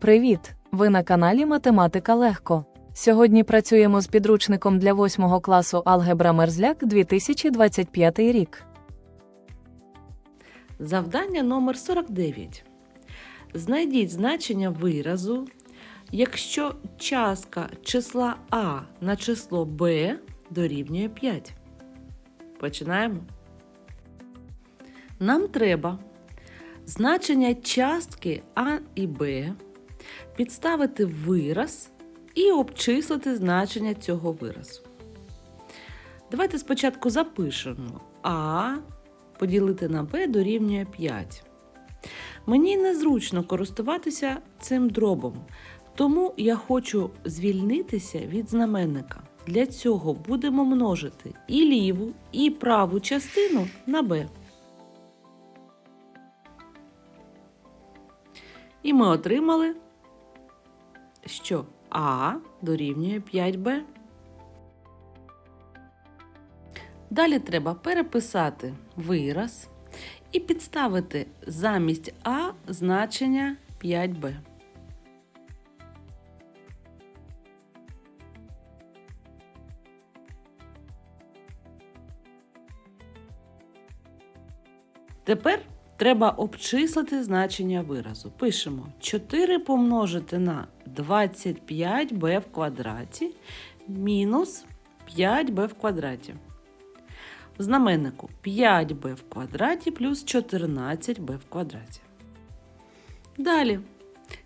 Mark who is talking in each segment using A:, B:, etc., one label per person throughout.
A: Привіт! Ви на каналі Математика Легко. Сьогодні працюємо з підручником для 8 класу Алгебра Мерзляк 2025 рік.
B: Завдання номер 49. Знайдіть значення виразу, якщо частка числа А на число Б дорівнює 5. Починаємо. Нам треба значення частки А і Б підставити вираз і обчислити значення цього виразу. Давайте спочатку запишемо А поділити на b дорівнює 5. Мені незручно користуватися цим дробом, тому я хочу звільнитися від знаменника. Для цього будемо множити і ліву, і праву частину на b. І ми отримали, що А дорівнює 5b. Далі треба переписати вираз і підставити замість А значення 5b. Тепер треба обчислити значення виразу. Пишемо 4 помножити на 25b в квадраті мінус 5b в квадраті. В знаменнику 5b в квадраті плюс 14b в квадраті. Далі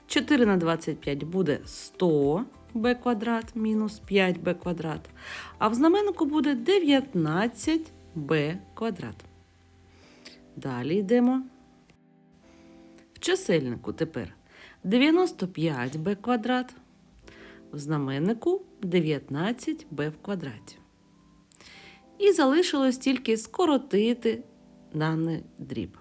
B: 4 на 25 буде 100b квадрат мінус 5b квадрат. А в знаменнику буде 19b квадрат. Далі йдемо. В чисельнику тепер 95b квадрат. В знаменнику 19b в квадраті. І залишилось тільки скоротити даний дріб.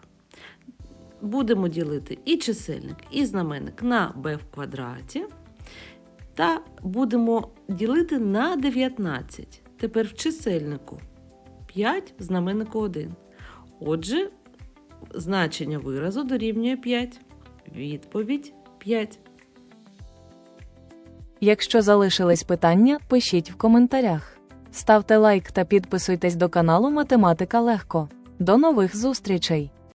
B: Будемо ділити і чисельник, і знаменник на b в квадраті. Та будемо ділити на 19. Тепер в чисельнику 5, в знаменнику 1. Отже, значення виразу дорівнює 5. Відповідь 5.
A: Якщо залишились питання, пишіть в коментарях. Ставте лайк та підписуйтесь до каналу Математика Легко. До нових зустрічей!